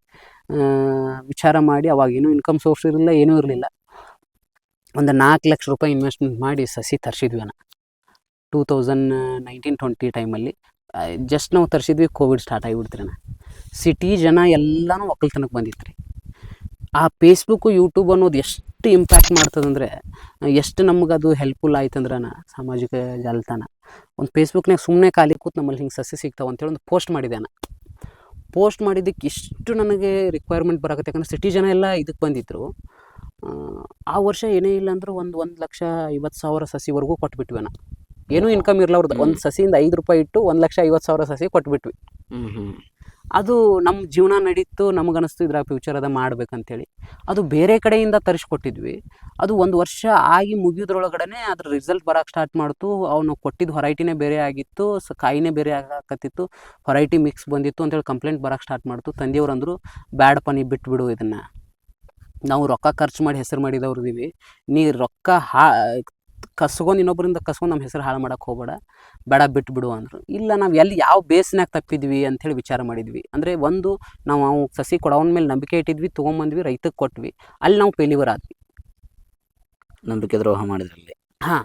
Speaker 1: ವಿಚಾರ ಮಾಡಿ ಅವಾಗ ಏನೂ ಇನ್ಕಮ್ ಸೋರ್ಸ್ ಇರಲಿಲ್ಲ, ಏನೂ ಇರಲಿಲ್ಲ. ಒಂದು ನಾಲ್ಕು ಲಕ್ಷ ರೂಪಾಯಿ ಇನ್ವೆಸ್ಟ್ಮೆಂಟ್ ಮಾಡಿ ಸಸಿ ತರಿಸಿದ್ವಿ ಅಣ್ಣ. ಟೂ ತೌಸಂಡ್ ನೈನ್ಟೀನ್ ಟ್ವೆಂಟಿ ಟೈಮಲ್ಲಿ ಜಸ್ಟ್ ನಾವು ತರಿಸಿದ್ವಿ ಕೋವಿಡ್ ಸ್ಟಾರ್ಟ್ ಆಗಿಬಿಡ್ತ್ರಿ ಅಣ್ಣ. ಸಿಟಿ ಜನ ಎಲ್ಲನೂ ಒಕ್ಕಲ್ತನಕ್ಕೆ ಬಂದಿತ್ತು ರೀ ಆ ಫೇಸ್ಬುಕ್ಕು ಯೂಟ್ಯೂಬ್ ಅನ್ನೋದು ಎಷ್ಟು ಇಂಪ್ಯಾಕ್ಟ್ ಮಾಡ್ತದಂದ್ರೆ ಎಷ್ಟು ನಮ್ಗೆ ಅದು ಹೆಲ್ಪ್ಫುಲ್ ಆಯ್ತಂದ್ರನ ಸಾಮಾಜಿಕ ಜಾಲತಾಣ. ಒಂದು ಫೇಸ್ಬುಕ್ನಾಗ ಸುಮ್ಮನೆ ಖಾಲಿ ಕೂತು ನಮ್ಮಲ್ಲಿ ಹಿಂಗೆ ಸಸಿ ಸಿಗ್ತಾವೆ ಅಂತೇಳಿ ಒಂದು ಪೋಸ್ಟ್ ಮಾಡಿದೆ ನಾನು ಪೋಸ್ಟ್ ಮಾಡಿದ್ದಕ್ಕೆ ಇಷ್ಟು ನನಗೆ ರಿಕ್ವೈರ್ಮೆಂಟ್ ಬರಾಕತ್ತೆ ಯಾಕಂದ್ರೆ ಸಿಟಿ ಜನ ಎಲ್ಲ ಇದಕ್ಕೆ ಬಂದಿದ್ರು. ಆ, ವರ್ಷ ಏನೇ ಇಲ್ಲ ಅಂದ್ರೆ ಒಂದು ಒಂದು ಲಕ್ಷ ಐವತ್ತು ಸಾವಿರ ಸಸಿವರೆಗೂ ಕೊಟ್ಬಿಟ್ವಿ ನಾ ಏನೂ ಇನ್ಕಮ್ ಇರಲಾರ್ದು ಒಂದು ಸಸಿಯಿಂದ ಐದು ರೂಪಾಯಿ ಇಟ್ಟು ಒಂದು ಲಕ್ಷ ಐವತ್ತು ಸಾವಿರ ಸಸಿ ಕೊಟ್ಬಿಟ್ವಿ. ಅದು ನಮ್ಮ ಜೀವನ ನಡೀತು ನಮಗನಿಸ್ತು ಇದ್ರ ಫ್ಯೂಚರ್ ಅದ ಮಾಡ್ಬೇಕಂತೇಳಿ. ಅದು ಬೇರೆ ಕಡೆಯಿಂದ ತರಿಸ್ಕೊಟ್ಟಿದ್ವಿ. ಅದು ಒಂದು ವರ್ಷ ಆಗಿ ಮುಗಿಯೋದ್ರೊಳಗಡೆ ಅದ್ರ ರಿಸಲ್ಟ್ ಬರೋಕೆ ಸ್ಟಾರ್ಟ್ ಮಾಡ್ತು. ಅವನು ಕೊಟ್ಟಿದ್ದು ಹೊರೈಟಿನೇ ಬೇರೆ ಆಗಿತ್ತು ಸ ಕಾಯಿನೇ ಬೇರೆ ಆಗಕತ್ತಿತ್ತು ಹೊರೈಟಿ ಮಿಕ್ಸ್ ಬಂದಿತ್ತು ಅಂತೇಳಿ ಕಂಪ್ಲೇಂಟ್ ಬರೋಕೆ ಸ್ಟಾರ್ಟ್ ಮಾಡ್ತು. ತಂದೆಯವ್ರು ಅಂದರು ಬ್ಯಾಡಪ್ಪ ಪನಿ ಬಿಟ್ಬಿಡು ಇದನ್ನು. ನಾವು ರೊಕ್ಕ ಖರ್ಚು ಮಾಡಿ ಹೆಸರು ಮಾಡಿದವ್ರಿದ್ದೀವಿ ನೀ ರೊಕ್ಕ ಹಾ ಕಸ್ಕೊಂಡು ಇನ್ನೊಬ್ಬರಿಂದ ಕಸ್ಕೊಂಡು ನಮ್ಮ ಹೆಸರು ಹಾಳು ಮಾಡೋಕೆ ಹೋಗಬೇಡ. ಬೇಡ ಬಿಟ್ಬಿಡು ಅಂದರು. ಇಲ್ಲ ನಾವು ಎಲ್ಲಿ ಯಾವ ಬೇಸ್ನಾಗ ತಪ್ಪಿದ್ವಿ ಅಂಥೇಳಿ ವಿಚಾರ ಮಾಡಿದ್ವಿ. ಅಂದರೆ ಒಂದು ನಾವು ಅವು ಸಸಿ ಕೊಡೋವನ ಮೇಲೆ ನಂಬಿಕೆ ಇಟ್ಟಿದ್ವಿ ತೊಗೊಂಬಂದ್ವಿ ರೈತಕ್ಕೆ ಕೊಟ್ವಿ. ಅಲ್ಲಿ ನಾವು ಫೇಲಿವರ್ ಆದ್ವಿ.
Speaker 2: ನಂಬಿಕೆ ದ್ರೋಹ ಮಾಡಿದ್ರಲ್ಲಿ.
Speaker 1: ಹಾಂ.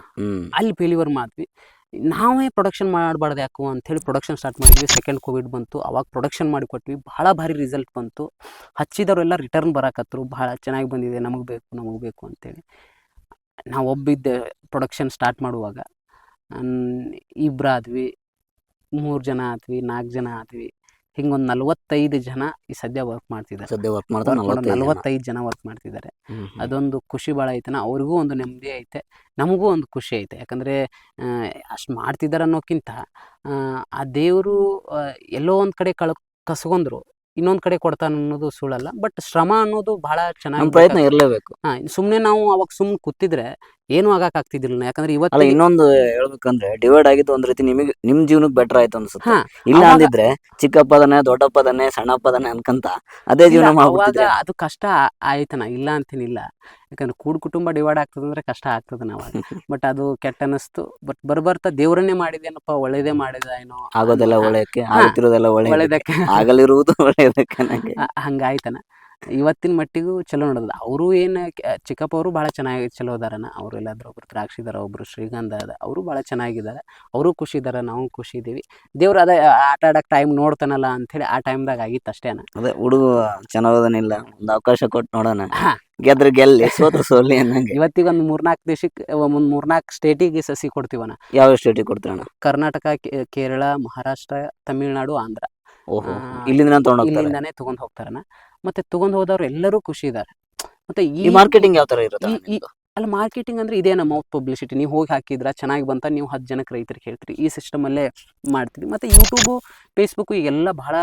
Speaker 1: ಅಲ್ಲಿ ಫೇಲಿವರ್ ಮಾಡಿದ್ವಿ. ನಾವೇ ಪ್ರೊಡಕ್ಷನ್ ಮಾಡಬಾರ್ದು ಯಾಕೋ ಅಂಥೇಳಿ ಪ್ರೊಡಕ್ಷನ್ ಸ್ಟಾರ್ಟ್ ಮಾಡಿದ್ವಿ. ಸೆಕೆಂಡ್ ಕೋವಿಡ್ ಬಂತು. ಅವಾಗ ಪ್ರೊಡಕ್ಷನ್ ಮಾಡಿ ಕೊಟ್ವಿ. ಭಾಳ ಭಾರಿ ರಿಸಲ್ಟ್ ಬಂತು. ಹಚ್ಚಿದವರೆಲ್ಲ ರಿಟರ್ನ್ ಬರಾಕತ್ರು ಭಾಳ ಚೆನ್ನಾಗಿ ಬಂದಿದೆ. ನಮಗೆ ಬೇಕು ನಮಗೆ ಬೇಕು ಅಂತೇಳಿ ನಾವು ಒಬ್ಬಿದ್ದೆ ಪ್ರೊಡಕ್ಷನ್ ಸ್ಟಾರ್ಟ್ ಮಾಡುವಾಗ. ಇಬ್ಬರು ಆದ್ವಿ ಮೂರು ಜನ ಆದ್ವಿ ನಾಲ್ಕು ಜನ ಆದ್ವಿ. ಹಿಂಗೊಂದು ನಲ್ವತ್ತೈದು ಜನ ಈ ಸದ್ಯ ವರ್ಕ್ ಮಾಡ್ತಿದ್ದಾರೆ.
Speaker 2: ಸದ್ಯ ವರ್ಕ್ ಮಾಡ್ತಾ ನಲವತ್ತೈದು
Speaker 1: ಜನ. ವರ್ಕ್ ಮಾಡ್ತಿದ್ದಾರೆ. ಅದೊಂದು ಖುಷಿ ಭಾಳ ಐತೆ. ಅವ್ರಿಗೂ ಒಂದು ನೆಮ್ಮದಿ ಐತೆ. ನಮಗೂ ಒಂದು ಖುಷಿ ಐತೆ. ಯಾಕಂದರೆ ಅಷ್ಟು ಮಾಡ್ತಿದ್ದಾರೆ ಅನ್ನೋಕ್ಕಿಂತ ಆ, ಆ ದೇವರು ಎಲ್ಲೋ ಒಂದು ಕಡೆ ಕಳ್ ಕಸ್ಕೊಂಡ್ರು. ಇನ್ನೊಂದು ಕಡೆ ಕೊಡ್ತಾನೆ ಅನ್ನೋದು ಸುಳ್ಳಲ್ಲ. ಬಟ್ ಶ್ರಮ ಅನ್ನೋದು
Speaker 2: ಬಹಳ
Speaker 1: ಚೆನ್ನಾಗಿ
Speaker 2: ಪ್ರಯತ್ನ ಇರಲೇಬೇಕು.
Speaker 1: ಸುಮ್ಮನೆ ನಾವು ಅವಾಗ ಸುಮ್ಮನೆ ಕೂತಿದ್ರೆ ಏನೂ ಆಗಕ್ ಆಗ್ತಿದ್ದಿಲ್ಲ ಯಾಕಂದ್ರೆ
Speaker 2: ಅಲ್ಲ
Speaker 1: ಇವತ್ತು
Speaker 2: ಇನ್ನೊಂದು ಹೇಳ್ಬೇಕಂದ್ರೆ ಡಿವೈಡ್ ಆಗಿದ್ದು ಒಂದ್ ರೀತಿ ನಿಮಗೆ ನಿಮ್ ಜೀವನಕ್ಕೆ ಬೆಟರ್ ಆಯ್ತು ಅನ್ಸುತ್ತೆ.
Speaker 1: ಹಾ
Speaker 2: ಇಲ್ಲ
Speaker 1: ಅವಾಗ-
Speaker 2: ಅಂದಿದ್ರೆ ಚಿಕ್ಕಪ್ಪದನೆ ದೊಡ್ಡಪ್ಪದನೆ ಸಣ್ಣಪ್ಪದನೆ ಅನ್ಕಂತ ಅದೇ ಜೀವನ
Speaker 1: ಇಲ್ಲ, ಅವಾಗ
Speaker 2: ಮಾಡ್ಬಿಟ್ಟಿದ್ರೆ
Speaker 1: ಅದು ಕಷ್ಟ ಆಯ್ತನ ಇಲ್ಲ ಅಂತೀನಿಲ್ಲ. ಯಾಕಂದ್ರೆ ಕೂಡ್ ಕುಟುಂಬ ಡಿವೈಡ್ ಆಗ್ತದಂದ್ರೆ ಕಷ್ಟ ಆಗ್ತದ ನಾವು ಬಟ್ ಅದು ಕೆಟ್ಟ ಅನಿಸ್ತು. ಬಟ್ ಬರ್ಬರ್ತಾ ದೇವ್ರನ್ನೇ ಮಾಡಿದೇನಪ್ಪ ಒಳ್ಳೇದೇ ಮಾಡಿದ ಏನೋ
Speaker 2: ಆಗೋದೆಲ್ಲ
Speaker 1: ಅನ್ನೋ-
Speaker 2: ಒಳ್ಳೆಯಕ್ಕೆ
Speaker 1: ಹಾ.
Speaker 2: ಆಗುತ್ತಿರೋದೆಲ್ಲ ಒಳ್ಳೆ
Speaker 1: ಒಳ್ಳೇದಕ್ಕೆ.
Speaker 2: ಆಗಲಿರುವುದು ಒಳ್ಳೆಯದಕ್ಕೆ
Speaker 1: ಆ- ಹಂಗಾಯ್ತನ ಇವತ್ತಿನ ಮಟ್ಟಿಗೂ ಚಲೋ ನಡೆದ ಅವರು ಏನು ಚಿಕ್ಕಪ್ಪ ಅವರು ಭಾಳ ಚೆನ್ನಾಗಿ ಚಲೋ ಅದಾರನ. ಅವರು ಎಲ್ಲಾದ್ರೂ ಒಬ್ರು ದ್ರಾಕ್ಷಿದಾರ ಒಬ್ರು ಶ್ರೀಗಂಧ ಅದ. ಅವರು ಭಾಳ ಚೆನ್ನಾಗಿದ್ದಾರೆ ಅವರು ಖುಷಿ ಇದಾರೆ ನಾವು ಖುಷಿ ಇದ್ದೀವಿ ದೇವ್ರು ಅದೇ ಆಟ ಆಡಕ್ಕೆ ಟೈಮ್ ನೋಡ್ತಾನಲ್ಲ ಅಂಥೇಳಿ ಆ ಟೈಮ್ದಾಗ ಆಗಿತ್ತು ಅಷ್ಟೇನ
Speaker 2: ಅದೇ ಹುಡುಗ ಚೆನ್ನಾಗೋದನಿಲ್ಲ ಒಂದು ಅವಕಾಶ ಕೊಟ್ಟು ನೋಡೋಣ.
Speaker 1: ಗೆದ್ರ
Speaker 2: ಗೆದ್ರೆ ಗೆಲ್ಲಿ ಸೋತ್ರ ಸೋಲಿ ಅನ್ನಂಗೆ.
Speaker 1: ಇವತ್ತಿಗೊಂದು ಮೂರ್ನಾಲ್ಕು ದೇಶಕ್ಕೆ ಒಂದು ಮೂರ್ನಾಲ್ಕು ಸ್ಟೇಟಿಗೆ ಸಸಿ ಕೊಡ್ತೀವನ
Speaker 2: ಯಾವ ಸ್ಟೇಟಿಗೆ ಕೊಡ್ತೀರಣ್ಣ?
Speaker 1: ಕರ್ನಾಟಕ ಕೇರಳ ಮಹಾರಾಷ್ಟ್ರ ತಮಿಳ್ನಾಡು ಆಂಧ್ರ.
Speaker 2: ಓಹೋ ಇಲ್ಲಿಂದ ತಗೊಂಡ್ ಹೋಗ್ತಾರೆ
Speaker 1: ಇಲ್ಲಿಂದಾನೇ ತಗೊಂಡ್ ಹೋಗ್ತಾರನ. ಮತ್ತೆ ತಗೊಂಡ್ ಹೋದವ್ರು ಎಲ್ಲರೂ ಖುಷಿ ಇದಾರೆ. ಮತ್ತೆ
Speaker 2: ಈ ಮಾರ್ಕೆಟಿಂಗ್ ಯಾವ ತರ ಇರುತ್ತೆ
Speaker 1: ಈ- ಈ- ಅಲ್ಲ ಮಾರ್ಕೆಟಿಂಗ್ ಅಂದ್ರೆ ಇದೇನ ಮೌತ್ ಪಬ್ಲಿಸಿಟಿ ನೀವು ಹೋಗಿ ಹಾಕಿದ್ರ ಚೆನ್ನಾಗಿ ಬಂತ ನೀವು ಹತ್ತು ಜನಕ್ಕೆ ರೈತರಿಗೆ ಹೇಳ್ತೀರಿ. ಈ ಸಿಸ್ಟಮ್ ಅಲ್ಲೇ ಮಾಡ್ತೀರಿ. ಮತ್ತೆ ಯೂಟ್ಯೂಬು ಫೇಸ್ಬುಕ್ ಎಲ್ಲ ಬಹಳ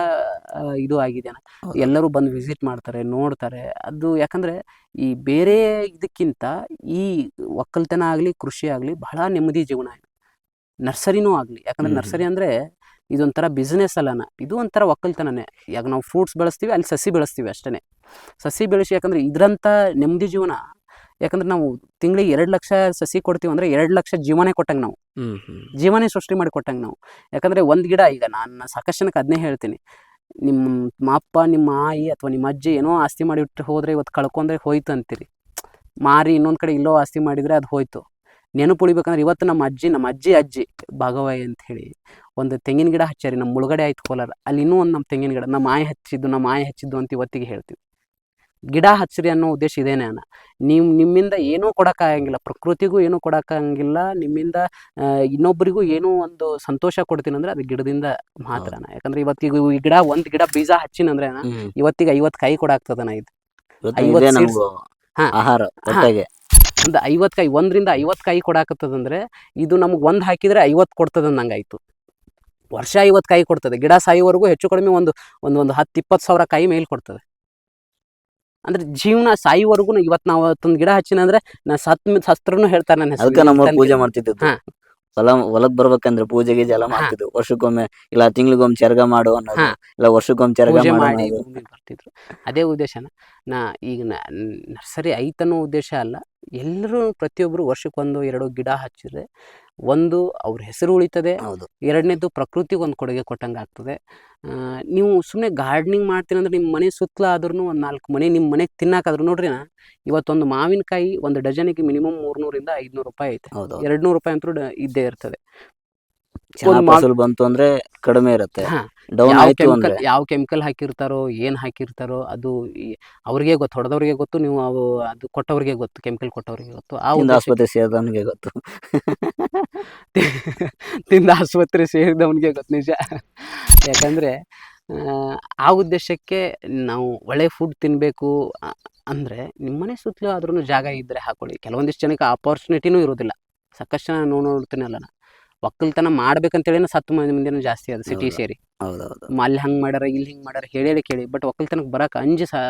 Speaker 1: ಆ, ಇದು ಆಗಿದೆ ಅಣ್ಣ.
Speaker 2: ಹೌದು.
Speaker 1: ಎಲ್ಲರೂ ಬಂದು ವಿಸಿಟ್ ಮಾಡ್ತಾರೆ ನೋಡ್ತಾರೆ. ಅದು ಯಾಕಂದ್ರೆ ಈ ಬೇರೆ ಇದಕ್ಕಿಂತ ಈ ಒಕ್ಕಲ್ತನ ಆಗಲಿ ಕೃಷಿ ಆಗಲಿ ಬಹಳ ನೆಮ್ಮದಿ ಜೀವನ ಇದೆ ನರ್ಸರಿನೂ ಆಗಲಿ ಯಾಕಂದ್ರೆ
Speaker 2: ಹ್ಮ್.
Speaker 1: ನರ್ಸರಿ ಅಂದ್ರೆ ಇದೊಂಥರ ಬಿಸ್ನೆಸ್ ಅಲ್ಲನ? ಇದು ಒಂಥರ ಒಕ್ಕಲ್ತನನೇ. ಯಾಕ ನಾವು ಫ್ರೂಟ್ಸ್ ಬೆಳೆಸ್ತೀವಿ ಅಲ್ಲಿ ಸಸಿ ಬೆಳೆಸ್ತೀವಿ ಅಷ್ಟೇ ಸಸಿ ಬೆಳೆಸಿ ಯಾಕಂದ್ರೆ ಇದ್ರಂಥ ನೆಮ್ಮದಿ ಜೀವನ. ಯಾಕಂದ್ರೆ ನಾವು ತಿಂಗಳಿಗೆ ಎರಡು ಲಕ್ಷ ಸಸಿ ಕೊಡ್ತೀವಿ ಅಂದ್ರೆ ಎರಡು ಲಕ್ಷ ಜೀವನೇ ಕೊಟ್ಟಂಗೆ ನಾವು. ಜೀವನೇ ಸೃಷ್ಟಿ ಮಾಡಿ ಕೊಟ್ಟಂಗೆ ನಾವು. ಯಾಕಂದ್ರೆ ಒಂದು ಗಿಡ ಈಗ ನಾನು ಸಾಕಷ್ಟು ಜನಕ್ಕೆ ಅದನ್ನೇ ಹೇಳ್ತೀನಿ ನಿಮ್ಮ ಅಪ್ಪ ನಿಮ್ಮ ಆಯಿ ಅಥವಾ ನಿಮ್ಮ ಅಜ್ಜಿ ಏನೋ ಆಸ್ತಿ ಮಾಡಿಬಿಟ್ಟು ಹೋದ್ರೆ ಇವತ್ತು ಕಳ್ಕೊಂಡ್ರೆ ಹೋಯ್ತು ಅಂತೀರಿ. ಮಾರಿ ಇನ್ನೊಂದು ಕಡೆ ಇಲ್ಲೋ ಆಸ್ತಿ ಮಾಡಿದ್ರೆ ಅದು ಹೋಯ್ತು. ನೆನಪು ಉಳಿಬೇಕಂದ್ರೆ ಇವತ್ತು ನಮ್ಮ ಅಜ್ಜಿ ನಮ್ಮ ಅಜ್ಜಿ ಅಜ್ಜಿ ಭಾಗವಾಯಿ ಅಂತ ಹೇಳಿ ಒಂದು ತೆಂಗಿನ ಗಿಡ ಹಚ್ಚಾರಿ ನಮ್ಮ ಮುಳುಗಡೆ ಆಯ್ತು ಕೋಲಾರ. ಅಲ್ಲಿ ಇನ್ನೂ ಒಂದು ನಮ್ಮ ತೆಂಗಿನ ಗಿಡ ನಮ್ಮ ಮಾಯ ಹಚ್ಚಿದ್ದು ನಮ್ಮ ಮಾಯ ಹಚ್ಚಿದ್ದು ಅಂತ ಇವತ್ತಿಗೆ ಹೇಳ್ತೀವಿ. ಗಿಡ ಹಚ್ಚಿರಿ ಅನ್ನೋ ಉದ್ದೇಶ ಇದೇನೆ ಅಣ್ಣ ನೀವು ನಿಮ್ಮಿಂದ ಏನೂ ಕೊಡೋಕ್ಕಾಗಂಗಿಲ್ಲ ಪ್ರಕೃತಿಗೂ ಏನೂ ಕೊಡೋಕ್ಕಾಗಂಗಿಲ್ಲ ನಿಮ್ಮಿಂದ ಇನ್ನೊಬ್ಬರಿಗೂ ಏನೋ ಒಂದು ಸಂತೋಷ ಕೊಡ್ತೀನಿ ಅಂದ್ರೆ ಅದು ಗಿಡದಿಂದ ಮಾತ್ರ ಯಾಕಂದ್ರೆ ಇವತ್ತಿಗೂ ಈ ಗಿಡ ಒಂದು ಗಿಡ ಬೀಜ ಹಚ್ಚಿನಂದ್ರೆ ಇವತ್ತಿಗೆ ಐವತ್ತು ಕೈ ಕೊಡಾಗ್ತದಣ್ಣ ಇದು.
Speaker 2: ಆಹಾರ
Speaker 1: ಒಂದು ಐವತ್ತು ಕಾಯಿ ಒಂದರಿಂದ ಐವತ್ತು ಕಾಯಿ ಕೊಡಾಕತ್ತದಂದ್ರೆ ಇದು ನಮಗೆ ಒಂದು ಹಾಕಿದರೆ ಐವತ್ತು ಕೊಡ್ತದೆ ನಂಗಾಯ್ತು ವರ್ಷ ಐವತ್ತು ಕಾಯಿ ಕೊಡ್ತದೆ. ಗಿಡ ಸಾಯೋವರೆಗೂ ಹೆಚ್ಚು ಕಡಿಮೆ ಒಂದು ಒಂದು ಒಂದು ಹತ್ತು ಇಪ್ಪತ್ತು ಸಾವಿರ ಕಾಯಿ ಮೇಲೆ ಕೊಡ್ತದೆ. ಅಂದ್ರೆ ಜೀವನ ಸಾಯುವವರೆಗೂ ಇವತ್ತು ನಾವು ಅವತ್ತೊಂದು ಗಿಡ ಹಚ್ಚಿನ ಅಂದ್ರೆ ನಾ ಸತ್ ಸತ್ರನು ಹೇಳ್ತಾರೆ ನನ್ನ
Speaker 2: ಪೂಜೆ ಮಾಡ್ತಿದ್ದೆ
Speaker 1: ಹಾ.
Speaker 2: ಹೊಲ ಹೊಲಕ್ ಬರ್ಬೇಕಂದ್ರೆ ಪೂಜೆ ಗೀಜೆ ಎಲ್ಲ ಮಾಡ್ತಿದ್ರು. ವರ್ಷಕ್ಕೊಮ್ಮೆ ಇಲ್ಲ ತಿಂಗ್ಳಿಗೊಮ್ಮೆ ಚರ್ಗ ಮಾಡು ಅನ್ನೋದು ಇಲ್ಲ ವರ್ಷಕ್ಕೊಮ್ಮೆ ಚರ್ಗ
Speaker 1: ಪೂಜೆ
Speaker 2: ಮಾಡು
Speaker 1: ಮಾಡಿ ಬರ್ತಿದ್ರು. ಅದೇ ಉದ್ದೇಶನ. ನಾ ಈಗ ನರ್ಸರಿ ಐತನೋ ಉದ್ದೇಶ ಅಲ್ಲ. ಎಲ್ಲರೂ ಪ್ರತಿಯೊಬ್ಬರು ವರ್ಷಕ್ಕೊಂದು ಎರಡು ಗಿಡ ಹಚ್ಚಿದ್ರೆ ಒಂದು ಅವ್ರ ಹೆಸರು ಉಳಿತದೆ
Speaker 2: ಹೌದು.
Speaker 1: ಎರಡನೇದು ಪ್ರಕೃತಿಗೆ ಒಂದು ಕೊಡುಗೆ ಕೊಟ್ಟಂಗೆ ಆಗ್ತದೆ. ನೀವು ಸುಮ್ಮನೆ ಗಾರ್ಡನಿಂಗ್ ಮಾಡ್ತೀನಿ ಅಂದ್ರೆ ನಿಮ್ಮ ಮನೆ ಸುತ್ತಲ ಆದ್ರೂ ಒಂದು ನಾಲ್ಕು ಮನೆ ನಿಮ್ಮ ಮನೆಗೆ ತಿನ್ನಾಕಾದ್ರು ನೋಡ್ರಿ ನಾ ಇವತ್ತೊಂದು ಮಾವಿನಕಾಯಿ ಒಂದು ಡಜನಿಗೆ ಮಿನಿಮಮ್ ಮೂರ್ನೂರಿಂದ ಐದುನೂರು ರೂಪಾಯಿ ಐತೆ.
Speaker 2: ಹೌದು
Speaker 1: ಎರಡು ನೂರು ರೂಪಾಯಿ ಅಂತೂ ಇದ್ದೇ ಇರ್ತದೆ.
Speaker 2: ಫಸಲು ಬಂತು ಅಂದ್ರೆ ಕಡಿಮೆ ಇರುತ್ತೆ. ಡೌನ್
Speaker 1: ಯಾವ
Speaker 2: ಆಯ್ತು
Speaker 1: ಕೆಮಿಕಲ್
Speaker 2: ಅಂದ್ರೆ.
Speaker 1: ಯಾವ ಕೆಮಿಕಲ್ ಹಾಕಿರ್ತಾರೋ ಏನ್ ಹಾಕಿರ್ತಾರೋ ಅದು ಅವ್ರಿಗೆ ಗೊತ್ತು ಹೊಡೆದವ್ರಿಗೆ ಗೊತ್ತು ನೀವು ಅವು ಅದು ಕೊಟ್ಟವ್ರಿಗೆ ಗೊತ್ತು ಕೆಮಿಕಲ್ ಕೊಟ್ಟವ್ರಿಗೆ ಗೊತ್ತು. ಆ ಒಂದು
Speaker 2: ಆಸ್ಪತ್ರೆ ಸೇರಿದವನಿಗೆ ಗೊತ್ತು. [LAUGHS]
Speaker 1: ತಿಂದ ಆಸ್ಪತ್ರೆ ಸೇರಿದವನಿಗೆ ಗೊತ್ತು ನಿಜ. ಯಾಕಂದ್ರೆ ಆ ಉದ್ದೇಶಕ್ಕೆ ನಾವು ಒಳ್ಳೆ ಫುಡ್ ತಿನ್ನಬೇಕು ಅಂದರೆ ನಿಮ್ಮನೆ ಸುತ್ತಲೂ ಆದ್ರೂ ಜಾಗ ಇದ್ದರೆ ಹಾಕೊಳ್ಳಿ. ಕೆಲವೊಂದಿಷ್ಟು ಜನಕ್ಕೆ ಆಪರ್ಚುನಿಟಿನೂ ಇರೋದಿಲ್ಲ. ಸಾಕಷ್ಟು ಜನ ನೋಡ್ತೀನಲ್ಲ ನಾ ಒಕ್ಕಲ್ತನ ಮಾಡ್ಬೇಕಂತೇಳಿ ಸತ್ತು ಮಂದಿ ಮಂದಿನೂ ಜಾಸ್ತಿ ಅದ ಸಿಟಿ ಸೇರಿ.
Speaker 2: ಹೌದೌದು.
Speaker 1: ಮ ಅಲ್ಲಿ ಹಂಗೆ ಮಾಡ್ಯಾರ ಇಲ್ಲಿ ಹಿಂಗೆ ಮಾಡ್ಯಾರ ಹೇಳಿ ಹೇಳಿ ಕೇಳಿ ಬಟ್ ಒಕ್ಕಲ್ತನಕ್ಕೆ ಬರಕ್ಕೆ ಅಂಜಿ ಸಾ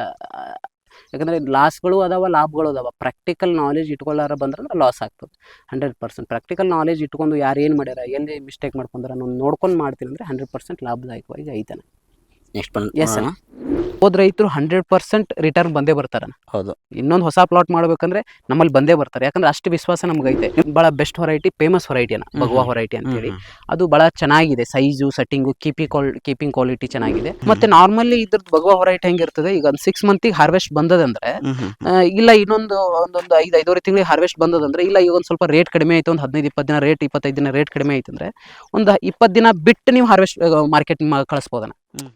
Speaker 1: ಯಾಕಂದರೆ ಲಾಸ್ಗಳು ಅದಾವ ಲಾಭಗಳು ಅದಾವ. ಪ್ರಾಕ್ಟಿಕಲ್ ನಾಲೆಜ್ ಇಟ್ಕೊಳ್ಳಾರ ಬಂದ್ರೆ ಲಾಸ್ ಆಗ್ತದೆ. ಹಂಡ್ರೆಡ್ ಪರ್ಸೆಂಟ್ ಪ್ರಾಕ್ಟಿಕಲ್ ನಾಲೆಜ್ ಇಟ್ಕೊಂಡು ಯಾರು ಏನು ಮಾಡ್ಯಾರ ಎಲ್ಲಿ ಮಿಸ್ಟೇಕ್ ಮಾಡ್ಕೊಂಡ್ರೆ ನಾನು ನೋಡ್ಕೊಂಡು ಮಾಡ್ತೀನಿ ಅಂದ್ರೆ ಹಂಡ್ರೆಡ್ ಪರ್ಸೆಂಟ್ ಲಾಭದಾಯಕವಾಗಿ ಐತಾನೆ.
Speaker 2: ನೆಕ್ಸ್ಟ್ ಬಂದು.
Speaker 1: ಹೋದ ರೈತರು ಹಂಡ್ರೆಡ್ ಪರ್ಸೆಂಟ್ ರಿಟರ್ನ್ ಬಂದೇ ಬರ್ತಾರೆ
Speaker 2: ಹೌದು.
Speaker 1: ಇನ್ನೊಂದು ಹೊಸ ಪ್ಲಾಟ್ ಮಾಡ್ಬೇಕಂದ್ರೆ ನಮ್ಮಲ್ಲಿ ಬಂದೇ ಬರ್ತಾರೆ. ಯಾಕಂದ್ರೆ ಅಷ್ಟು ವಿಶ್ವಾಸ ನಮ್ಗೆ ಐತೆ ಭಾಳ ಬೆಸ್ಟ್ ವೆರೈಟಿ ಫೇಮಸ್ ಹೊರೈಟಿನ ಭಗವಾ ಹೊರೈಟಿ ಅಂತೇಳಿ. ಅದು ಬಹಳ ಚೆನ್ನಾಗಿದೆ. Size setting keeping quality keeping quality ಚೆನ್ನಾಗಿದೆ. ಮತ್ತೆ ನಾರ್ಮಲಿ ಇದ್ರದ್ದು ಭಗವಾ ವೆರೈಟಿ ಹೆಂಗಿರ್ತದೆ? ಈಗ ಒಂದು ಸಿಕ್ಸ್ ಮಂತಿಗೆ ಹಾರ್ವೆಸ್ಟ್ ಬಂದದಂದ್ರೆ ಇಲ್ಲ ಇನ್ನೊಂದು ಒಂದೊಂದು ಐದು ಐದೂವರೆ ತಿಂಗಳಿಗೆ ಹಾರ್ವೆಸ್ಟ್ ಬಂದದಂದ್ರೆ ಇಲ್ಲ ಈಗ ಒಂದು ಸ್ವಲ್ಪ ರೇಟ್ ಕಡಿಮೆ ಆಯ್ತು ಒಂದು ಹದಿನೈದು ಇಪ್ಪತ್ತು ದಿನ ರೇಟ್ ಇಪ್ಪತ್ತೈದು ದಿನ ರೇಟ್ ಕಡಿಮೆ ಆಯ್ತು ಅಂದ್ರೆ ಒಂದು ಇಪ್ಪತ್ತು ದಿನ ಬಿಟ್ಟು ನೀವು ಹಾರ್ವೆಸ್ಟ್ ಮಾರ್ಕೆಟ್ ಕಳಿಸ್ಬೋದನ